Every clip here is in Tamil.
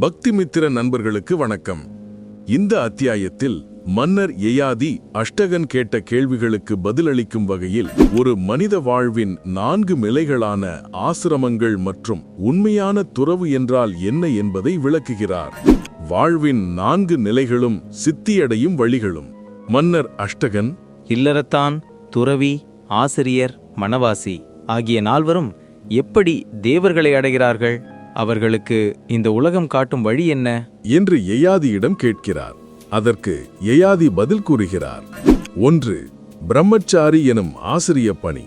பக்திமித்திர நண்பர்களுக்கு வணக்கம். இந்த அத்தியாயத்தில் மன்னர் யயாதி அஷ்டகன் கேட்ட கேள்விகளுக்கு பதிலளிக்கும் வகையில் ஒரு மனித வாழ்வின் நான்கு நிலைகளான ஆசிரமங்கள் மற்றும் உண்மையான துறவு என்றால் என்ன என்பதை விளக்குகிறார். வாழ்வின் நான்கு நிலைகளும் சித்தியடையும் வழிகளும். மன்னர் அஷ்டகன் இல்லறத்தான் துறவி ஆசிரியர் மணவாசி ஆகிய நால்வரும் எப்படி தேவர்களை அடைகிறார்கள்? அவர்களுக்கு இந்த உலகம் காட்டும் வழி என்ன? என்று எயாதியிடம் கேட்கிறார். அதற்கு எயாதி பதில் கூறுகிறார் ஒன்று பிரம்மச்சாரி எனும் ஆசிரிய பணி.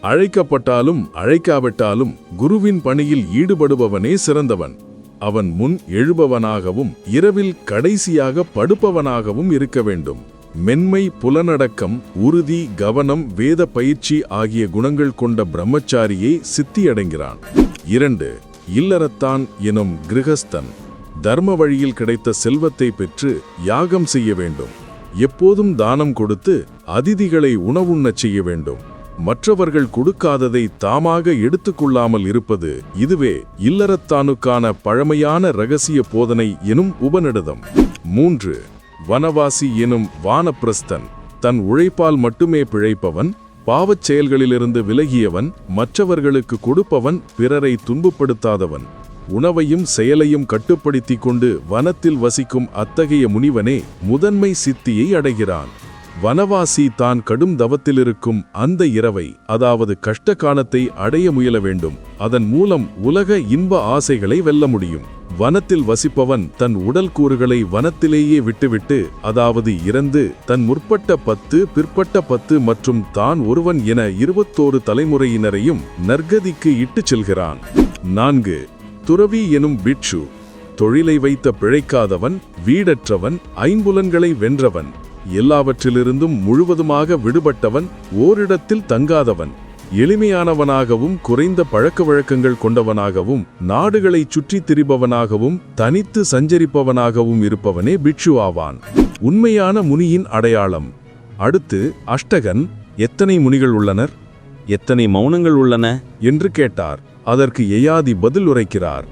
அழைக்கப்பட்டாலும் அழைக்காவிட்டாலும் குருவின் பணியில் ஈடுபடுபவனே சிறந்தவன். அவன் முன் எழுபவனாகவும் இரவில் கடைசியாக படுப்பவனாகவும் இருக்க வேண்டும். மென்மை புலனடக்கம் உறுதி கவனம் வேத பயிற்சி ஆகிய குணங்கள் கொண்ட பிரம்மச்சாரியை சித்தியடைகிறான். இரண்டு இல்லறத்தான் எனும் கிரகஸ்தன் தர்ம வழியில் கிடைத்த செல்வத்தை பெற்று யாகம் செய்ய வேண்டும். எப்போதும் தானம் கொடுத்து அதிதிகளை உணவுண்ணச் செய்ய வேண்டும். மற்றவர்கள் கொடுக்காததை தாமாக எடுத்துக்கொள்ளாமல் இருப்பது இதுவே இல்லறத்தானுக்கான பழமையான ரகசிய போதனை எனும் உபநிடதம். மூன்று. வனவாசி எனும் வானப்பிரஸ்தன் தன் உழைப்பால் மட்டுமே பிழைப்பவன் பாவச் செயல்களிலிருந்து விலகியவன் மற்றவர்களுக்கு கொடுப்பவன் பிறரை துன்பப்படுத்தாதவன். உணவையும் செயலையும் கட்டுப்படுத்திக் கொண்டு வனத்தில் வசிக்கும் அத்தகைய முனிவனே முதன்மை சித்தியை அடைகிறான். வனவாசி தான் கடும் தவத்திலிருக்கும் அந்த இரவை அதாவது கஷ்ட காலத்தை அடைய முயல வேண்டும். அதன் மூலம் உலக இன்ப ஆசைகளை வெல்ல முடியும். வனத்தில் வசிப்பவன் தன் உடல் கூறுகளை வனத்திலேயே விட்டுவிட்டு அதாவது இறந்து தன் முற்பட்ட பத்து பிற்பட்ட பத்து மற்றும் தான் ஒருவன் என இருபத்தோரு தலைமுறையினரையும் நற்கதிக்கு இட்டுச் செல்கிறான். நான்கு துறவி எனும் பிட்சு தொழிலை வைத்த பிழைக்காதவன் வீடற்றவன் ஐம்புலன்களை வென்றவன். எல்லாவற்றிலிருந்தும் முழுவதுமாக விடுபட்டவன் ஓரிடத்தில் தங்காதவன். எளிமையானவனாகவும் குறைந்த பழக்க வழக்கங்கள் கொண்டவனாகவும் நாடுகளை சுற்றித் திரிபவனாகவும் தனித்து சஞ்சரிப்பவனாகவும் இருப்பவனே பிட்சு ஆவான். உண்மையான முனியின் அடையாளம். அடுத்து அஷ்டகன் எத்தனை முனிகள் உள்ளனர்? எத்தனை மௌனங்கள் உள்ளன? என்று கேட்டார். அதற்கு யயாதி பதில் உரைக்கிறார்.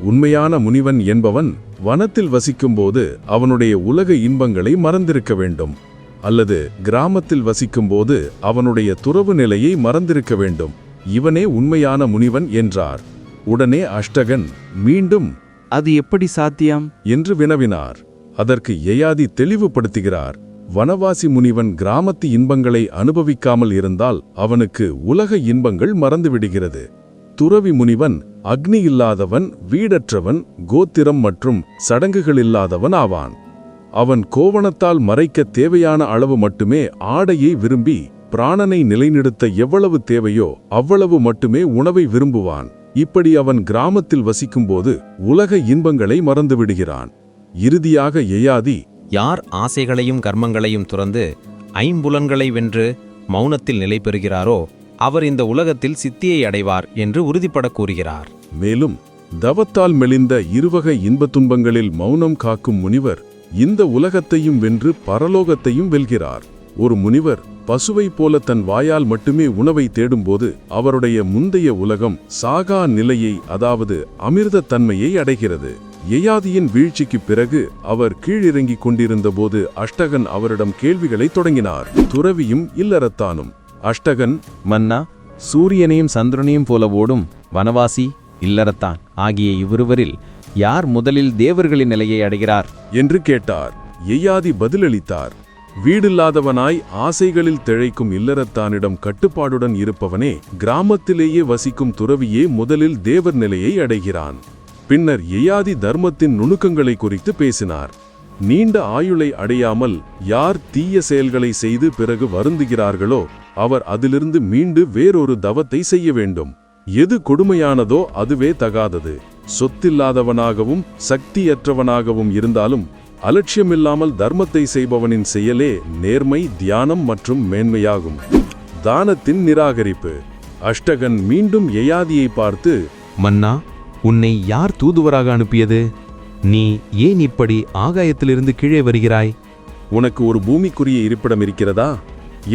உண்மையான முனிவன் என்பவன் வனத்தில் வசிக்கும்போது அவனுடைய உலக இன்பங்களை மறந்திருக்க வேண்டும். அல்லது கிராமத்தில் வசிக்கும்போது அவனுடைய துறவு நிலையை மறந்திருக்க வேண்டும். இவனே உண்மையான முனிவன் என்றார். உடனே அஷ்டகன் மீண்டும்? அது எப்படி சாத்தியம்? என்று வினவினார். அதற்கு யயாதி தெளிவுபடுத்துகிறார். வனவாசி முனிவன் கிராமத்து இன்பங்களை அனுபவிக்காமல் இருந்தால் அவனுக்கு உலக இன்பங்கள் மறந்துவிடுகிறது. துறவி முனிவன் அக்னி இல்லாதவன் வீடற்றவன் கோத்திரம் மற்றும் சடங்குகள் இல்லாதவன் ஆவான். அவன் கோவணத்தால் மறைக்க தேவையான அளவு மட்டுமே ஆடையை விரும்பி பிராணனை நிலைநிறுத்த எவ்வளவு தேவையோ அவ்வளவு மட்டுமே உணவை விரும்புவான். இப்படி அவன் கிராமத்தில் வசிக்கும்போது உலக இன்பங்களை மறந்துவிடுகிறான். இறுதியாக எயாதி யார் ஆசைகளையும் கர்மங்களையும் துறந்து ஐம்புலன்களை வென்று மௌனத்தில் நிலை பெறுகிறாரோ அவர் இந்த உலகத்தில் சித்தியை அடைவார் என்று உறுதிப்பட கூறுகிறார் மேலும் தவத்தால் மெலிந்த இருவகை இன்பத் துன்பங்களில் மௌனம் காக்கும் முனிவர் இந்த உலகத்தையும் வென்று பரலோகத்தையும் வெல்கிறார். ஒரு முனிவர் பசுவை போல தன் வாயால் மட்டுமே உணவை தேடும்போது அவருடைய முந்தைய உலகம் சாகா நிலையை அதாவது அமிர்தத்தன்மையை அடைகிறது. யயாதியின் வீழ்ச்சிக்குப் பிறகு அவர் கீழிறங்கிக் கொண்டிருந்தபோது அஷ்டகன் அவரிடம் கேள்விகளை தொடங்கினார். துறவியும் இல்லறத்தானும். அஷ்டகன் மன்னா சூரியனையும் சந்திரனையும் போல ஓடும் வனவாசி இல்லறத்தான். ஆகிய இவ்விருவரில் யார் முதலில் தேவர்களின் நிலையை அடைகிறார்? என்று கேட்டார். எய்யாதி பதிலளித்தார். வீடில்லாதவனாய் ஆசைகளில் திழைக்கும் இல்லறத்தானிடம் கட்டுப்பாடுடன் இருப்பவனே கிராமத்திலேயே வசிக்கும் துறவியே முதலில் தேவர் நிலையை அடைகிறான். பின்னர் எய்யாதி தர்மத்தின் நுணுக்கங்களை குறித்து பேசினார். நீண்ட ஆயுளை அடையாமல் யார் தீய செயல்களை செய்து பிறகு வருந்துகிறார்களோ அவர் அதிலிருந்து மீண்டு வேறொரு தவத்தை செய்ய வேண்டும். எது கொடுமையானதோ அதுவே தகாதது. சொத்தில்லாதவனாகவும் சக்தியற்றவனாகவும் இருந்தாலும் அலட்சியமில்லாமல் தர்மத்தை செய்பவனின் செயலே நேர்மை தியானம் மற்றும் மேன்மையாகும். தானத்தின் நிராகரிப்பு. அஷ்டகன் மீண்டும் யயாதியை பார்த்து மன்னா உன்னை யார் தூதுவராக அனுப்பியது? நீ ஏன் இப்படி ஆகாயத்திலிருந்து கீழே வருகிறாய்? உனக்கு ஒரு பூமிக்குரிய இருப்பிடம் இருக்கிறதா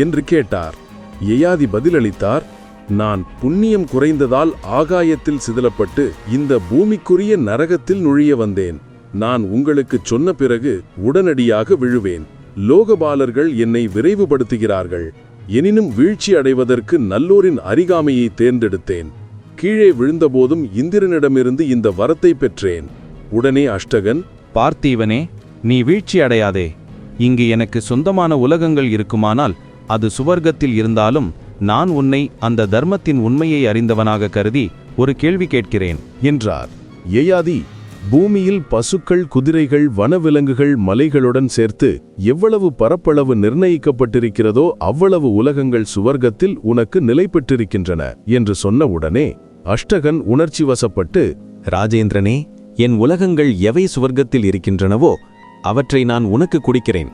என்று கேட்டார். யயாதி பதிலளித்தார் நான் புண்ணியம் குறைந்ததால் ஆகாயத்தில் சிதலப்பட்டு இந்த பூமிக்குரிய நரகத்தில் நுழைய வந்தேன். நான் உங்களுக்குச் சொன்ன பிறகு உடனடியாக விழுவேன். லோகபாலர்கள் என்னை விரைவுபடுத்துகிறார்கள். எனினும் வீழ்ச்சி அடைவதற்கு நல்லோரின் அருகாமையை தேர்ந்தெடுத்தேன். கீழே விழுந்தபோதும் இந்திரனிடமிருந்து இந்த வரத்தை பெற்றேன். உடனே அஷ்டகன் பார்த்தீவனே நீ வீழ்ச்சி அடையாதே. இங்கு எனக்கு சொந்தமான உலகங்கள் இருக்குமானால் அது சுவர்க்கத்தில் இருந்தாலும் நான் உன்னை அந்த தர்மத்தின் உண்மையை அறிந்தவனாக கருதி ஒரு கேள்வி கேட்கிறேன். என்றார். யயாதி பூமியில் பசுக்கள் குதிரைகள் வனவிலங்குகள் மலைகளுடன் சேர்த்து எவ்வளவு பரப்பளவு நிர்ணயிக்கப்பட்டிருக்கிறதோ அவ்வளவு உலகங்கள் சுவர்க்கத்தில் உனக்கு நிலை பெற்றிருக்கின்றன என்று சொன்னவுடனே அஷ்டகன் உணர்ச்சி வசப்பட்டு ராஜேந்திரனே என் உலகங்கள் எவை சுவர்க்கத்தில் இருக்கின்றனவோ அவற்றை நான் உனக்கு குடிக்கிறேன்.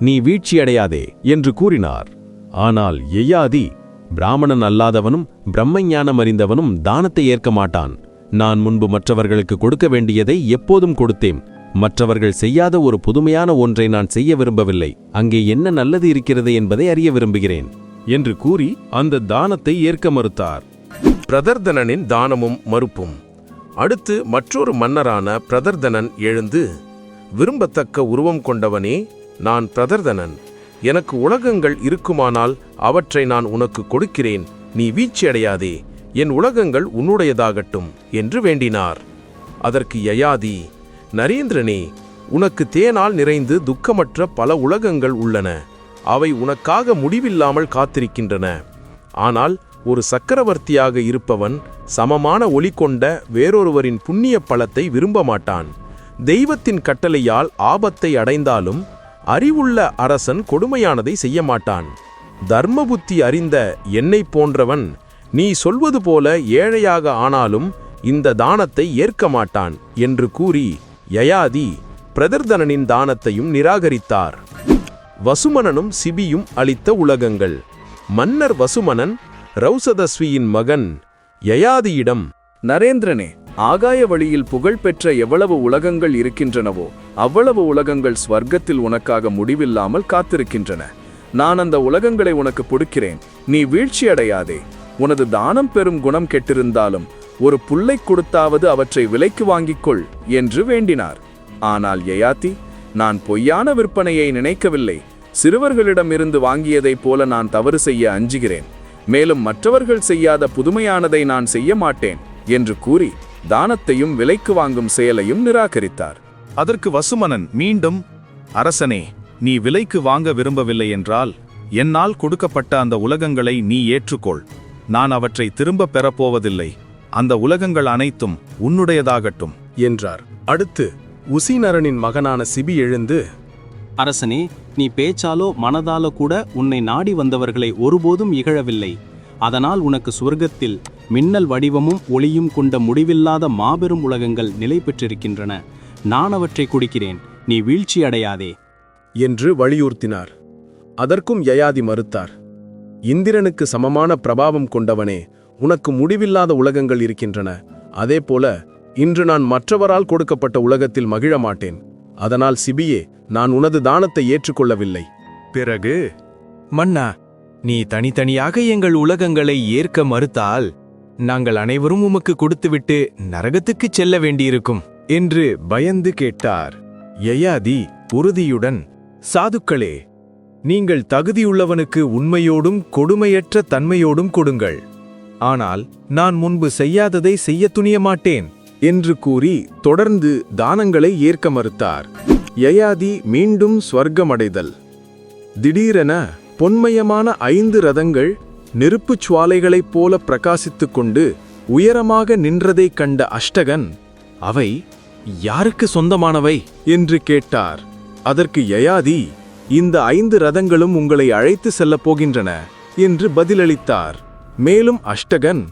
நீ வீழ்ச்சியடையாதே என்று கூறினார். ஆனால் எய்யாதி பிராமணன் அல்லாதவனும் பிரம்மஞானம் அறிந்தவனும் தானத்தை ஏற்க மாட்டான். நான் முன்பு மற்றவர்களுக்கு கொடுக்க வேண்டியதை எப்போதும் கொடுத்தேன். மற்றவர்கள் செய்யாத ஒரு புதுமையான ஒன்றை நான் செய்ய விரும்பவில்லை. அங்கே என்ன நல்லது இருக்கிறது என்பதை அறிய விரும்புகிறேன் என்று கூறி அந்த தானத்தை ஏற்க மறுத்தார். பிரதர்தனனின் தானமும் மறுப்பும். அடுத்து மற்றொரு மன்னரான பிரதர்தனன் எழுந்து விரும்பத்தக்க உருவம் கொண்டவனே நான் பிரதர்தனன். எனக்கு உலகங்கள் இருக்குமானால் அவற்றை நான் உனக்கு கொடுக்கிறேன். நீ வீழ்ச்சியடையாதே. என் உலகங்கள் உன்னுடையதாகட்டும் என்று வேண்டினார். அதற்கு யயாதி நரேந்திரனே உனக்கு தேனால் நிறைந்து துக்கமற்ற பல உலகங்கள் உள்ளன. அவை உனக்காக முடிவில்லாமல் காத்திருக்கின்றன. ஆனால் ஒரு சக்கரவர்த்தியாக இருப்பவன் சமமான ஒளி கொண்ட வேறொருவரின் புண்ணிய பலத்தை விரும்ப மாட்டான் தெய்வத்தின் கட்டளையால் ஆபத்தை அடைந்தாலும் அறிவுள்ள அரசன் கொடுமையானதை செய்ய மாட்டான் தர்ம புத்தி அறிந்த என்னைப் போன்றவன் நீ சொல்வது போல ஏழையாக ஆனாலும் இந்த தானத்தை ஏற்க மாட்டான் என்று கூறி யயாதி பிரதர்தனனின் தானத்தையும் நிராகரித்தார். வசுமணனும் சிபியும் அளித்த உலகங்கள். மன்னர் வசுமணன் ரௌசதஸ்வியின் மகன் யயாதியிடம் நரேந்திரனே ஆகாய வழியில் புகழ்பெற்ற எவ்வளவு உலகங்கள் இருக்கின்றனவோ அவ்வளவு உலகங்கள் ஸ்வர்க்கத்தில் உனக்காக முடிவில்லாமல் காத்திருக்கின்றன. நான் அந்த உலகங்களை உனக்கு கொடுக்கிறேன். நீ வீழ்ச்சியடையாதே உனது தானம் பெறும் குணம் கெட்டிருந்தாலும் ஒரு புல்லை கொடுத்தாவது அவற்றை விலைக்கு வாங்கிக்கொள் என்று வேண்டினார். ஆனால் யயாதி நான் பொய்யான விற்பனையை நினைக்கவில்லை. சிறுவர்களிடமிருந்து வாங்கியதைப் போல நான் தவறு செய்ய அஞ்சுகிறேன். மேலும் மற்றவர்கள் செய்யாத புதுமையானதை நான் செய்ய மாட்டேன் என்று கூறி தானத்தையும் விலைக்கு வாங்கும் செயலையும் நிராகரித்தார். அதற்கு வசுமனன் மீண்டும் அரசனே நீ விலைக்கு வாங்க விரும்பவில்லை என்றால் என்னால் கொடுக்கப்பட்ட அந்த உலகங்களை நீ ஏற்றுக்கொள். நான் அவற்றை திரும்ப பெறப்போவதில்லை. அந்த உலகங்கள் அனைத்தும் உன்னுடையதாகட்டும் என்றார். அடுத்து உசிநரனின் மகனான சிபி எழுந்து அரசனே நீ பேச்சாலோ மனதாலோ கூட உன்னை நாடி வந்தவர்களை ஒருபோதும் இகழவில்லை. அதனால் உனக்கு சுவர்க்கத்தில் மின்னல் வடிவமும் ஒளியும் கொண்ட முடிவில்லாத மாபெரும் உலகங்கள் நிலை பெற்றிருக்கின்றன. நான் அவற்றை குடிக்கிறேன். நீ வீழ்ச்சி அடையாதே. என்று வலியுறுத்தினார். அதற்கும் யயாதி மறுத்தார். இந்திரனுக்கு சமமான பிரபாவம் கொண்டவனே உனக்கு முடிவில்லாத உலகங்கள் இருக்கின்றன. அதேபோல இன்று நான் மற்றவரால் கொடுக்கப்பட்ட உலகத்தில் மகிழ மாட்டேன். அதனால் சிபியே நான் உனது தானத்தை ஏற்றுக்கொள்ளவில்லை. பிறகு மன்னா நீ தனித்தனியாக எங்கள் உலகங்களை ஏற்க மறுத்தால் நாங்கள் அனைவரும் உமக்கு கொடுத்துவிட்டு நரகத்துக்குச் செல்ல வேண்டியிருக்கும் என்று பயந்து கேட்டார். யயாதி உறுதியுடன் சாதுக்களே நீங்கள் தகுதியுள்ளவனுக்கு உண்மையோடும் கொடுமையற்ற தன்மையோடும் கொடுங்கள். ஆனால் நான் முன்பு செய்யாததை செய்ய துணிய மாட்டேன் என்று கூறி தொடர்ந்து தானங்களை ஏற்க மறுத்தார். யயாதி மீண்டும் ஸ்வர்க்கமடைதல். திடீரென பொன்மயமான ஐந்து ரதங்கள் நெருப்புச் சுவாலைகளைப் போல பிரகாசித்துக் கொண்டு உயரமாக நின்றதைக் கண்ட அஷ்டகன் அவை யாருக்கு சொந்தமானவை? என்று கேட்டார். அதற்கு யயாதி இந்த ஐந்து ரதங்களும் உங்களை அழைத்து செல்லப் போகின்றன என்று பதிலளித்தார். மேலும் அஷ்டகன்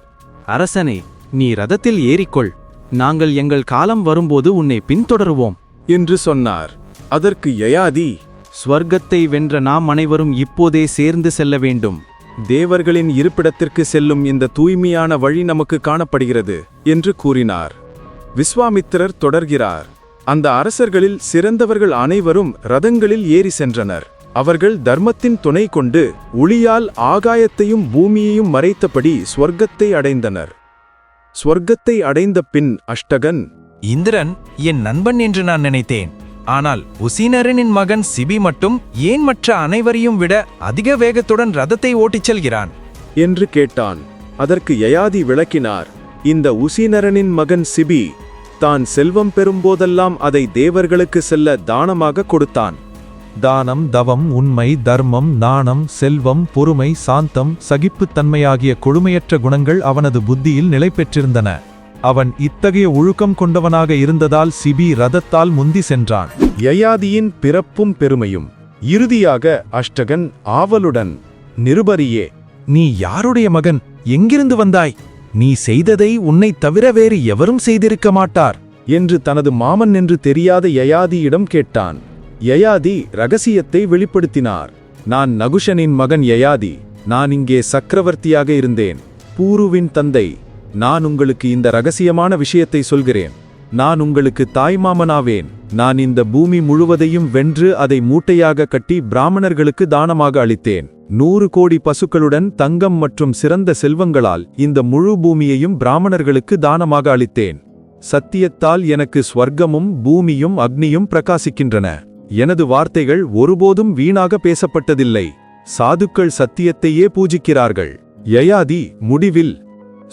அரசனே நீ ரதத்தில் ஏறிக்கொள். நாங்கள் எங்கள் காலம் வரும்போது உன்னை பின்தொடருவோம் என்று சொன்னார். அதற்கு யயாதி ஸ்வர்க்கத்தை வென்ற நாம் அனைவரும் இப்போதே சேர்ந்து செல்ல வேண்டும். தேவர்களின் இருப்பிடத்திற்கு செல்லும் இந்த தூய்மையான வழி நமக்கு காணப்படுகிறது என்று கூறினார். விஸ்வாமித்திரர் தொடர்கிறார். அந்த அரசர்களில் சிறந்தவர்கள் அனைவரும் ரதங்களில் ஏறி சென்றனர். அவர்கள் தர்மத்தின் துணை கொண்டு ஒளியால் ஆகாயத்தையும் பூமியையும் மறைத்தபடி ஸ்வர்க்கத்தை அடைந்தனர். ஸ்வர்க்கத்தை அடைந்த பின் அஷ்டகன் இந்திரன் என் நண்பன் என்று நான் நினைத்தேன். ஆனால் உசீனரனின் மகன் சிபி மட்டும் ஏன் மற்ற அனைவரையும் விட அதிக வேகத்துடன் ரதத்தை ஓட்டிச் செல்கிறான்? என்று கேட்டான். அதற்கு யயாதி விளக்கினார். இந்த உசீனரனின் மகன் சிபி தான் செல்வம் பெறும்போதெல்லாம் அதை தேவர்களுக்கு செல்ல தானமாக கொடுத்தான். தானம் தவம் உண்மை தர்மம் நாணம் செல்வம் பொறுமை சாந்தம் சகிப்புத்தன்மையாகிய கொழுமையற்ற குணங்கள் அவனது புத்தியில் நிலை பெற்றிருந்தன அவன் இத்தகைய ஒழுக்கம் கொண்டவனாக இருந்ததால் சிபி ரதத்தால் முந்தி சென்றான். யயாதியின் பிறப்பும் பெருமையும். இறுதியாக அஷ்டகன் ஆவலுடன் நிருபரியே நீ யாருடைய மகன்? எங்கிருந்து வந்தாய்? நீ செய்ததை உன்னைத் தவிர வேறு எவரும் செய்திருக்க மாட்டார். என்று தனது மாமன் என்று தெரியாத யயாதியிடம் கேட்டான். யயாதி ரகசியத்தை வெளிப்படுத்தினார். நான் நகுஷனின் மகன் யயாதி. நான் இங்கே சக்கரவர்த்தியாக இருந்தேன். பூருவின் தந்தை. நான் உங்களுக்கு இந்த ரகசியமான விஷயத்தை சொல்கிறேன். நான் உங்களுக்கு தாய்மாமனாவேன். நான் இந்த பூமி முழுவதையும் வென்று அதை மூட்டையாக கட்டி பிராமணர்களுக்கு தானமாக அளித்தேன். நூறு கோடி பசுக்களுடன் தங்கம் மற்றும் சிறந்த செல்வங்களால் இந்த முழு பூமியையும் பிராமணர்களுக்கு தானமாக அளித்தேன். சத்தியத்தால் எனக்கு ஸ்வர்க்கமும் பூமியும் அக்னியும் பிரகாசிக்கின்றன. எனது வார்த்தைகள் ஒருபோதும் வீணாக பேசப்பட்டதில்லை. சாதுக்கள் சத்தியத்தையே பூஜிக்கிறார்கள். யயாதி முடிவில்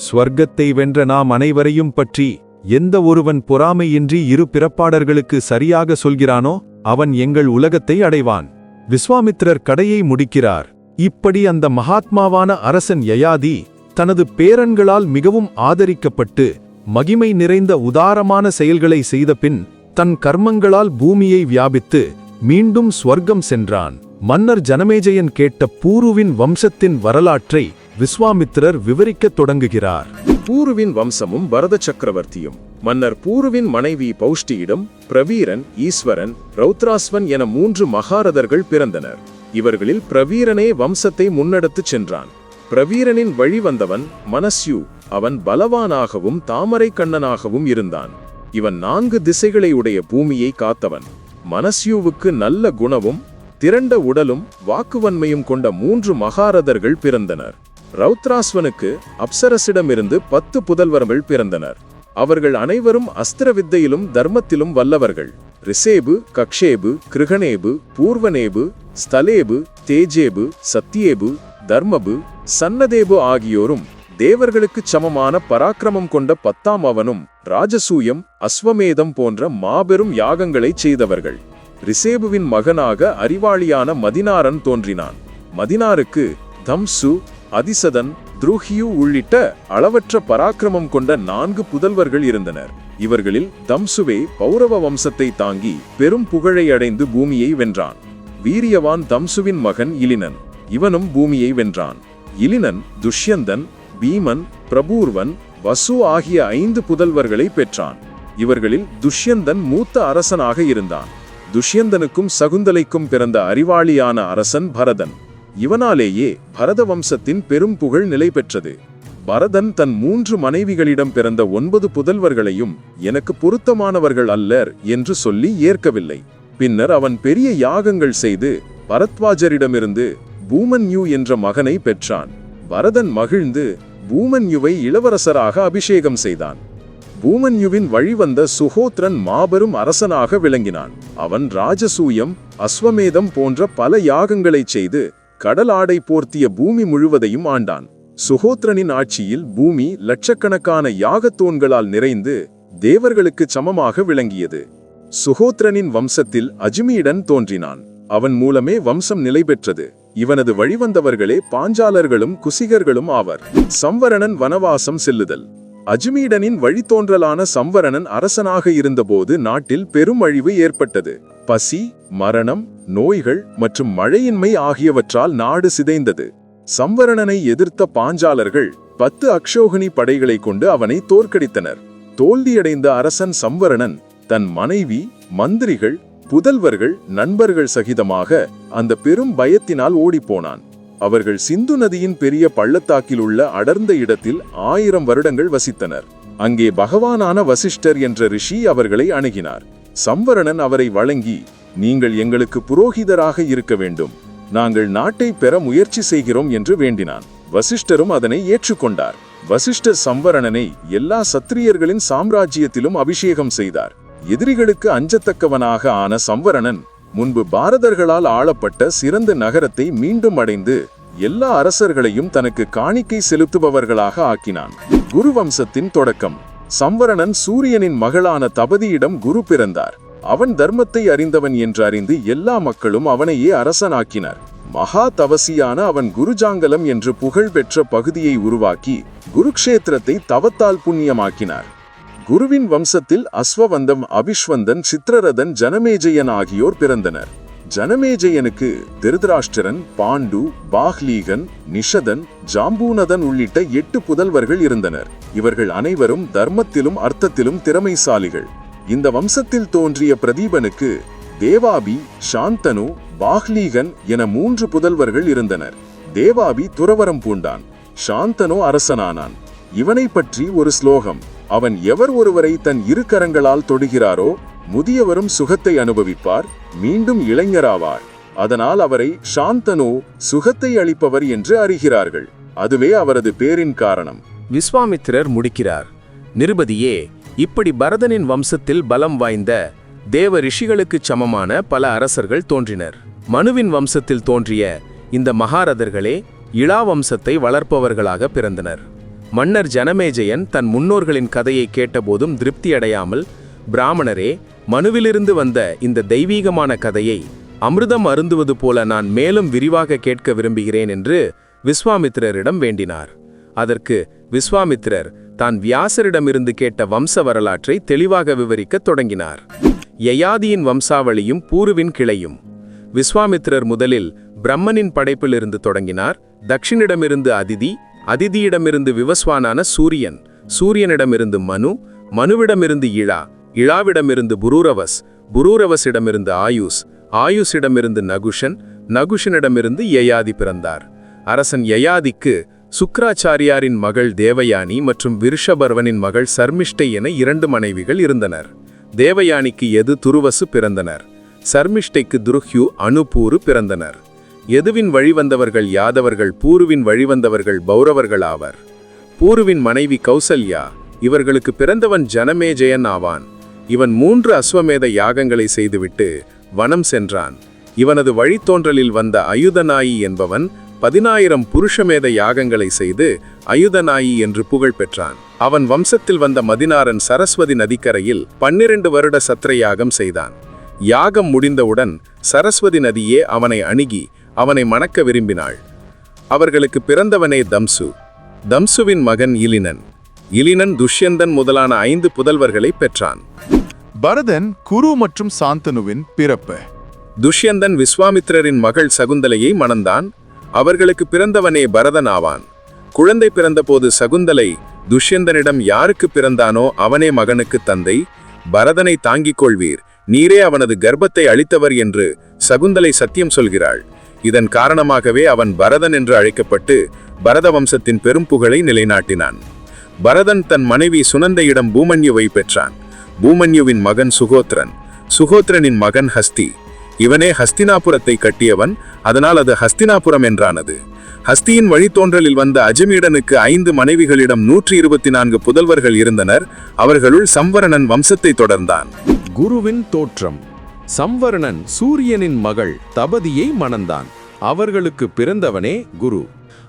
ஸ்வர்க்கத்தை வென்ற நாம் அனைவரையும் பற்றி எந்த ஒருவன் பொறாமையின்றி இரு பிறப்பாடர்களுக்கு சரியாக சொல்கிறானோ அவன் எங்கள் உலகத்தை அடைவான். விஸ்வாமித்திரர் கடையை முடிக்கிறார். இப்படி அந்த மகாத்மாவான அரசன் யயாதி தனது பேரன்களால் மிகவும் ஆதரிக்கப்பட்டு மகிமை நிறைந்த உதாரமான செயல்களை செய்தபின் தன் கர்மங்களால் பூமியை வியாபித்து மீண்டும் ஸ்வர்க்கம் சென்றான். மன்னர் ஜனமேஜயன் கேட்ட பூருவின் வம்சத்தின் வரலாற்றை விஸ்வாமித்திரர் விவரிக்கத் தொடங்குகிறார். பூருவின் வம்சமும் பரத சக்கரவர்த்தியும் மன்னர் பூருவின் மனைவி பௌஷ்டியிடம் பிரவீரன் ஈஸ்வரன் ரௌத்ராஸ்வன் என மூன்று மகாரதர்கள் பிறந்தனர். இவர்களில் பிரவீரனே வம்சத்தை முன்னெடுத்துச் சென்றான். பிரவீரனின் வழி வந்தவன் மனஸ்யு அவன் பலவானாகவும் தாமரை கண்ணனாகவும் இருந்தான். இவன் நான்கு திசைகளை உடைய பூமியை காத்தவன். மனஸ்யூவுக்கு நல்ல குணமும் திரண்ட உடலும் வாக்குவன்மையும் கொண்ட மூன்று மகாரதர்கள் பிறந்தனர். ரௌத்ராஸ்வனுக்கு அப்சரசிடமிருந்து பத்து புதல்வர்கள் பிறந்தனர். அவர்கள் அனைவரும் அஸ்திர வித்தையிலும் தர்மத்திலும் வல்லவர்கள். ரிசேபு கக்ஷேபு கிருகணேபு பூர்வனேபு ஸ்தலேபு தேஜேபு சத்தியேபு தர்மபு சன்னதேபு ஆகியோரும் தேவர்களுக்குச் சமமான பராக்கிரமம் கொண்ட பத்தாம் அவனும் ராஜசூயம் அஸ்வமேதம் போன்ற மாபெரும் யாகங்களைச் செய்தவர்கள். ரிசேபுவின் மகனாக அறிவாளியான மதினாரன் தோன்றினான். மதினாருக்கு தம்சு அதிசதன் துருஹியு உள்ளிட்ட அளவற்ற பராக்கிரமம் கொண்ட நான்கு புதல்வர்கள் இருந்தனர். இவர்களில் தம்சுவே பௌரவ வம்சத்தை தாங்கி பெரும் புகழை அடைந்து பூமியை வென்றான். வீரியவான் தம்சுவின் மகன் இலினன் இவனும் பூமியை வென்றான். இலினன் துஷ்யந்தன் பீமன் பிரபூர்வன் வசு ஆகிய ஐந்து புதல்வர்களை பெற்றான். இவர்களில் துஷ்யந்தன் மூத்த அரசனாக இருந்தான். துஷ்யந்தனுக்கும் சகுந்தலைக்கும் பிறந்த அறிவாளியான அரசன் பரதன். இவனாலேயே பரத வம்சத்தின் பெரும் புகழ் நிலை பெற்றது. பரதன் தன் மூன்று மனைவிகளிடம் பிறந்த ஒன்பது புதல்வர்களையும் எனக்கு பொருத்தமானவர்கள் அல்லர் என்று சொல்லி ஏற்கவில்லை. பின்னர் அவன் பெரிய யாகங்கள் செய்து பரத்வாஜரிடமிருந்து பூமன்யூ என்ற மகனை பெற்றான். பரதன் மகிழ்ந்து பூமன்யுவை இளவரசராக அபிஷேகம் செய்தான். பூமன்யுவின் வழிவந்த சுகோத்ரன் மாபெரும் அரசனாக விளங்கினான். அவன் ராஜசூயம் அஸ்வமேதம் போன்ற பல யாகங்களைச் செய்து கடல் ஆடை போர்த்திய பூமி முழுவதையும் ஆண்டான். சுகோத்ரனின் ஆட்சியில் பூமி லட்சக்கணக்கான யாகத்தோன்களால் நிறைந்து தேவர்களுக்கு சமமாக விளங்கியது. சுகோத்ரனின் வம்சத்தில் அஜ்மியுடன் தோன்றினான். அவன் மூலமே வம்சம் நிலை பெற்றது. இவனது வழிவந்தவர்களே பாஞ்சாலர்களும் குசிகர்களும் ஆவர். சம்வரணன் வனவாசம் செல்லுதல். அஜ்மீடனின் வழித்தோன்றலான சம்வரணன் அரசனாக இருந்தபோது நாட்டில் பெரும் அழிவு ஏற்பட்டது. பசி மரணம் நோய்கள் மற்றும் மழையின்மை ஆகியவற்றால் நாடு சிதைந்தது. சம்வரணனை எதிர்த்த பாஞ்சாலர்கள் பத்து அக்ஷோகினி படைகளை கொண்டு அவனை தோற்கடித்தனர். தோல்வியடைந்த அரசன் சம்வரணன் தன் மனைவி மந்திரிகள் புதல்வர்கள் நண்பர்கள் சகிதமாக அந்த பெரும் பயத்தினால் ஓடிப்போனான். அவர்கள் சிந்து நதியின் பெரிய பள்ளத்தாக்கில் உள்ள அடர்ந்த இடத்தில் ஆயிரம் வருடங்கள் வசித்தனர். அங்கே பகவானான வசிஷ்டர் என்ற ரிஷி அவர்களை அணுகினார். சம்வரணன் அவரை வழங்கி நீங்கள் எங்களுக்கு புரோகிதராக இருக்க வேண்டும். நாங்கள் நாட்டை பெற முயற்சி செய்கிறோம் என்று வேண்டினான். வசிஷ்டரும் அதனை ஏற்றுக்கொண்டார். வசிஷ்டர் சம்வரணனை எல்லா சத்திரியர்களின் சாம்ராஜ்யத்திலும் அபிஷேகம் செய்தார். எதிரிகளுக்கு அஞ்சத்தக்கவனாக ஆன சம்வரணன் முன்பு பாரதர்களால் ஆளப்பட்ட சிறந்த நகரத்தை மீண்டும் அடைந்து எல்லா அரசர்களையும் தனக்கு காணிக்கை செலுத்துபவர்களாக ஆக்கினான். குரு வம்சத்தின் தொடக்கம். சம்வரணன் சூரியனின் மகளான தபதியிடம் குரு பிறந்தார். அவன் தர்மத்தை அறிந்தவன் என்று அறிந்து எல்லா மக்களும் அவனையே அரசனாக்கினர். மகா தவசியான அவன் குருஜாங்கலம் என்று புகழ் பெற்ற பகுதியை உருவாக்கி குருக்ஷேத்திரத்தை தவத்தால் புண்ணியமாக்கினார். குருவின் வம்சத்தில் அஸ்வவந்தம் அபிஷ்வந்தன் சித்திரரதன் ஜனமேஜயன் ஆகியோர் பிறந்தனர். ஜனமேஜயனுக்கு திருதராஷ்டிரன் பாண்டு பாஹ்லீகன் நிஷதன் ஜாம்பூனதன் உள்ளிட்ட எட்டு புதல்வர்கள் இருந்தனர். இவர்கள் அனைவரும் தர்மத்திலும் அர்த்தத்திலும் திறமைசாலிகள். இந்த வம்சத்தில் தோன்றிய பிரதீபனுக்கு தேவாபி சாந்தனு பாஹ்லீகன் என மூன்று புதல்வர்கள் இருந்தனர். தேவாபி துறவரம் பூண்டான் சாந்தனு அரசனானான். இவனை பற்றி ஒரு ஸ்லோகம் அவன் எவர் ஒருவரை தன் இரு கரங்களால் தொடுகிறாரோ முதியவரும் சுகத்தை அனுபவிப்பார் மீண்டும் இளைஞராவார். அதனால் அவரை சாந்தனு சுகத்தை அளிப்பவர் என்று அறிகிறார்கள். அதுவே அவரது பேரின் காரணம். விஸ்வாமித்திரர் முடிக்கிறார். நிருபதியே இப்படி பரதனின் வம்சத்தில் பலம் வாய்ந்த தேவ ரிஷிகளுக்குச் சமமான பல அரசர்கள் தோன்றினர். மனுவின் வம்சத்தில் தோன்றிய இந்த மகாரதர்களே இளா வம்சத்தை வளர்ப்பவர்களாக பிறந்தனர். மன்னர் ஜனமேஜயன் தன் முன்னோர்களின் கதையை கேட்டபோதும் திருப்தியடையாமல் பிராமணரே மனுவிலிருந்து வந்த இந்த தெய்வீகமான கதையை அமிர்தம் அருந்துவது போல நான் மேலும் விரிவாக கேட்க விரும்புகிறேன் என்று விஸ்வாமித்திரரிடம் வேண்டினார். அதற்கு விஸ்வாமித்திரர் தான் வியாசரிடமிருந்து கேட்ட வம்ச வரலாற்றை தெளிவாக விவரிக்கத் தொடங்கினார். யயாதியின் வம்சாவளியும் பூருவின் கிளையும். விஸ்வாமித்திரர் முதலில் பிரம்மனின் படைப்பிலிருந்து தொடங்கினார். தக்ஷினிடமிருந்து அதிதி அதிதியிடமிருந்து விவஸ்வானான சூரியன் சூரியனிடமிருந்து மனு மனுவிடமிருந்து இழா இழாவிடமிருந்து புரூரவஸ் புரூரவஸிடமிருந்து ஆயுஸ் ஆயுஷிடமிருந்து நகுஷன் நகுஷனிடமிருந்து யயாதி பிறந்தார். அரசன் யயாதிக்கு சுக்ராச்சாரியாரின் மகள் தேவயானி மற்றும் விருஷபர்வனின் மகள் சர்மிஷ்டை என இரண்டு மனைவிகள் இருந்தனர். தேவயானிக்கு எது துருவசு பிறந்தனர். சர்மிஷ்டைக்கு துருஹ்யு அனுபூரு பிறந்தனர். எதுவின் வழிவந்தவர்கள் யாதவர்கள் பூருவின் வழிவந்தவர்கள் பௌரவர்கள் ஆவர். பூருவின் மனைவி கௌசல்யா இவர்களுக்கு பிறந்தவன் ஜனமேஜயன் ஆவான். இவன் மூன்று அஸ்வமேத யாகங்களை செய்துவிட்டு வனம் சென்றான். இவனது வழித்தோன்றலில் வந்த அயுதநாயி என்பவன் பதினாயிரம் புருஷமேத யாகங்களை செய்து அயுதநாயி என்று புகழ் பெற்றான். அவன் வம்சத்தில் வந்த மதினாரன் சரஸ்வதி நதிக்கரையில் பன்னிரண்டு வருட சத்திர யாகம் செய்தான். யாகம் முடிந்தவுடன் சரஸ்வதி நதியே அவனை அணுகி அவனை மணக்க விரும்பினாள். அவர்களுக்கு பிறந்தவனே தம்சு. தம்சுவின் மகன் இலினன். இலினன் துஷ்யந்தன் முதலான ஐந்து புதல்வர்களை பெற்றான். பரதன் குரு மற்றும் சாந்தனுவின் பிறப்பு. துஷ்யந்தன் விஸ்வாமித்திரரின் மகள் சகுந்தலையை மணந்தான். அவர்களுக்கு பிறந்தவனே பரதன் ஆவான் குழந்தை பிறந்தபோது சகுந்தலை துஷ்யந்தனிடம் யாருக்கு பிறந்தானோ அவனே மகனுக்கு தந்தை. பரதனை தாங்கிக் கொள்வீர். நீரே அவனது கர்ப்பத்தை அளித்தவர் என்று சகுந்தலை சத்தியம் சொல்கிறாள். இதன் காரணமாகவே அவன் பரதன் என்று அழைக்கப்பட்டு பரத வம்சத்தின் பெரும் புகழை நிலைநாட்டினான். பரதன் தன் மனைவி சுனந்தையிடம் பூமன்யுவை பெற்றான். பூமன்யுவின் மகன் சுகோத்ரன். சுகோத்ரனின் மகன் ஹஸ்தி. இவனே ஹஸ்தினாபுரத்தை கட்டியவன் அதனால் அது ஹஸ்தினாபுரம் என்றானது. ஹஸ்தியின் வழித்தோன்றலில் வந்த அஜமீடனுக்கு ஐந்து மனைவிகளிடம் நூற்றி இருபத்தி நான்கு புதல்வர்கள் இருந்தனர் அவர்களுள் சம்வரணன் வம்சத்தை தொடர்ந்தான். குருவின் தோற்றம். சம்வரணன் சூரியனின் மகள் தபதியை மணந்தான். அவர்களுக்கு பிறந்தவனே குரு.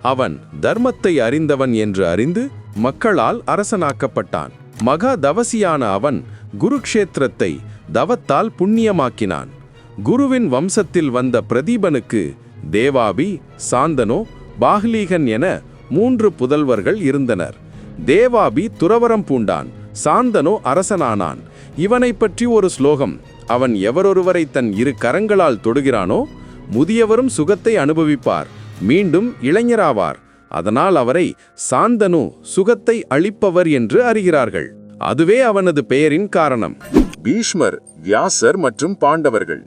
அவன் தர்மத்தை அறிந்தவன் என்று அறிந்து மக்களால் அரசனாக்கப்பட்டான். மகா தவசியான அவன் குருக்ஷேத்திரத்தை தவத்தால் புண்ணியமாக்கினான். குருவின் வம்சத்தில் வந்த பிரதீபனுக்கு தேவாபி சாந்தனோ பாஹ்லீகன் என மூன்று புதல்வர்கள் இருந்தனர். தேவாபி துறவரம் பூண்டான் சாந்தனோ அரசனானான். இவனைப் பற்றி ஒரு ஸ்லோகம் அவன் எவரொருவரை தன் இரு கரங்களால் தொடுகிறானோ முதியவரும் சுகத்தை அனுபவிப்பார் மீண்டும் இளைஞராவார். அதனால் அவரை சாந்தனு சுகத்தை அளிப்பவர் என்று அறிகிறார்கள். அதுவே அவனது பெயரின் காரணம். பீஷ்மர் வியாசர் மற்றும் பாண்டவர்கள்.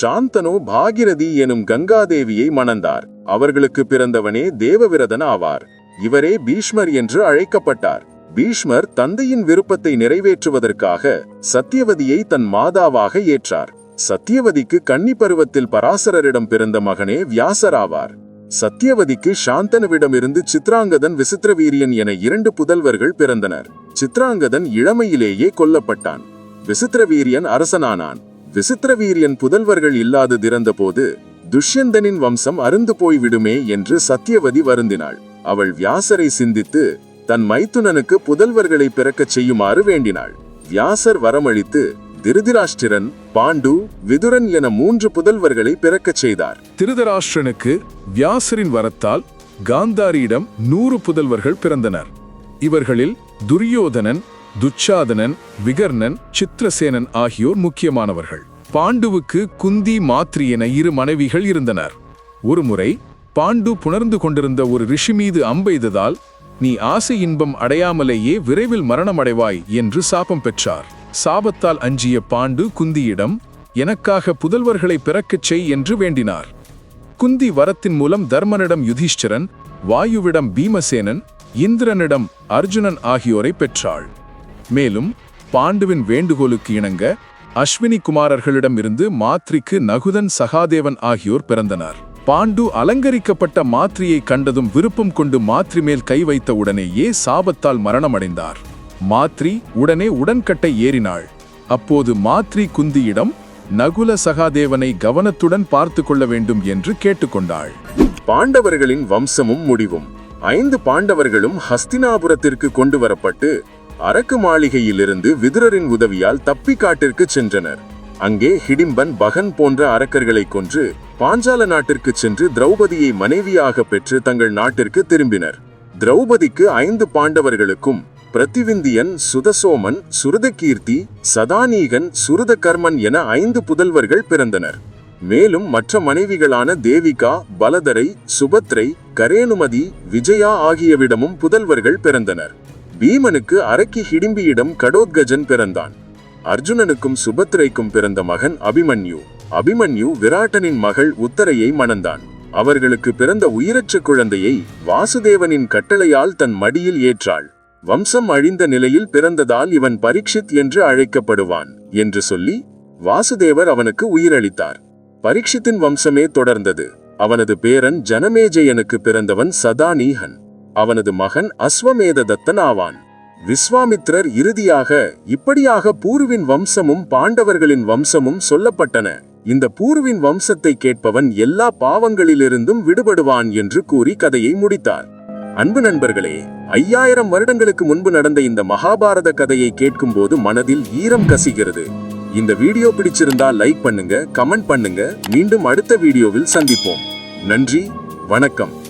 சாந்தனு பாகிரதி எனும் கங்காதேவியை மணந்தார். அவர்களுக்கு பிறந்தவனே தேவவிரதன் ஆவார். இவரே பீஷ்மர் என்று அழைக்கப்பட்டார். பீஷ்மர் தந்தையின் விருப்பத்தை நிறைவேற்றுவதற்காக சத்தியவதியை தன் மாதாவாக ஏற்றார். சத்தியவதிக்கு கன்னி பருவத்தில் பராசரரிடம் பிறந்த மகனே வியாசராவார் சத்தியவதிக்கு சாந்தனுவிடமிருந்து சித்ராங்கதன் விசித்திரவீரியன் என இரண்டு புதல்வர்கள் பிறந்தனர். சித்ராங்கதன் இளமையிலேயே கொல்லப்பட்டான். விசித்திரவீரியன் அரசனானான். விசித்திரவீரியன் புதல்வர்கள் இல்லாது திறந்தபோது துஷ்யந்தனின் வம்சம் அருந்து போய்விடுமே என்று சத்தியவதி வருந்தினாள். அவள் வியாசரை சிந்தித்து தன் மைத்துனனுக்கு புதல்வர்களை பிறக்கச் செய்யுமாறு வேண்டினாள். வியாசர் வரமளித்து திருதிராஷ்டிரன் பாண்டு விதுரன் என மூன்று புதல்வர்களை பிறக்கச் செய்தார். திருதராஷ்டிரனுக்கு வியாசரின் வரத்தால் காந்தாரியிடம் நூறு புதல்வர்கள் பிறந்தனர். இவர்களில் துரியோதனன் துச்சாதனன் விகர்ணன் சித்திரசேனன் ஆகியோர் முக்கியமானவர்கள். பாண்டுவுக்கு குந்தி மாத்ரி என இரு மனைவிகள் இருந்தனர். ஒருமுறை பாண்டு புணர்ந்து கொண்டிருந்த ஒரு ரிஷி மீது அம்பெய்ததால் நீ ஆசை இன்பம் அடையாமலேயே விரைவில் மரணமடைவாய் என்று சாபம் பெற்றார். சாபத்தால் அஞ்சிய பாண்டு குந்தியிடம் எனக்காக புதல்வர்களை பிறக்கச் செய் என்று வேண்டினார். குந்தி வரத்தின் மூலம் தர்மனிடம் யுதிஷ்டிரன் வாயுவிடம் பீமசேனன் இந்திரனிடம் அர்ஜுனன் ஆகியோரை பெற்றாள். மேலும் பாண்டுவின் வேண்டுகோளுக்கு இணங்க அஸ்வினி குமாரர்களிடம் இருந்து மாத்ரிக்கு நகுதன் சகாதேவன் ஆகியோர் பிறந்தனர். பாண்டு அலங்கரிக்கப்பட்ட மாத்ரியை கண்டதும் விருப்பம் கொண்டு மாத்ரி மேல் கை வைத்த உடனேயே சாபத்தால் மரணமடைந்தார். மாத்ரி உடனே உடன்கட்டை ஏறினாள். அப்போது மாத்ரி குந்தியிடம் நகுல சகாதேவனை கவனத்துடன் பார்த்து கொள்ள வேண்டும் என்று கேட்டுக்கொண்டாள். பாண்டவர்களின் வம்சமும் முடிவும் ஐந்து பாண்டவர்களும் ஹஸ்தினாபுரத்திற்கு கொண்டு வரப்பட்டு அரக்கு மாளிகையிலிருந்து விதுரரின் உதவியால் தப்பி காட்டிற்கு சென்றனர். அங்கே ஹிடிம்பன் பகன் போன்ற அரக்கர்களை கொன்று பாஞ்சால நாட்டிற்கு சென்று திரௌபதியை மனைவியாக பெற்று தங்கள் நாட்டிற்கு திரும்பினர். திரௌபதிக்கு ஐந்து பாண்டவர்களுக்கும் பிரதிவிந்தியன் சுதசோமன் சுருதகீர்த்தி சதானீகன் சுருதகர்மன் என ஐந்து புதல்வர்கள் பிறந்தனர். மேலும் மற்ற மனைவிகளான தேவிகா பலதரை சுபத்ரை கரேனுமதி விஜயா ஆகியவிடமும் புதல்வர்கள் பிறந்தனர். பீமனுக்கு அரக்கி ஹிடிம்பியிடம் கடோத்கஜன் பிறந்தான். அர்ஜுனனுக்கும் சுபத்ரைக்கும் பிறந்த மகன் அபிமன்யு. அபிமன்யு விராட்டனின் மகள் உத்தரையை மணந்தான். அவர்களுக்கு பிறந்த உயிரற்ற குழந்தையை வாசுதேவனின் கட்டளையால் தன் மடியில் ஏற்றாள். வம்சம் அழிந்த நிலையில் பிறந்ததால் இவன் பரீட்சித் என்று அழைக்கப்படுவான் என்று சொல்லி வாசுதேவர் அவனுக்கு உயிரளித்தார். பரீட்சித்தின் வம்சமே தொடர்ந்தது. அவனது பேரன் ஜனமேஜயனுக்கு பிறந்தவன் சதாநீகன் அவனது மகன் அஸ்வமேத தத்தன் ஆவான் விஸ்வாமித்ரர் இறுதியாக இப்படியாக பூருவின் வம்சமும் பாண்டவர்களின் வம்சமும் சொல்லப்பட்டன. இந்த பூருவின் வம்சத்தை கேட்பவன் எல்லா பாவங்களிலிருந்தும் விடுபடுவான் என்று கூறி கதையை முடித்தார். அன்பு நண்பர்களே ஐயாயிரம் வருடங்களுக்கு முன்பு நடந்த இந்த மகாபாரத கதையை கேட்கும்போது மனதில் ஈரம் கசிகிறது. இந்த வீடியோ பிடிச்சிருந்தா லைக் பண்ணுங்க கமெண்ட் பண்ணுங்க. மீண்டும் அடுத்த வீடியோவில் சந்திப்போம். நன்றி வணக்கம்.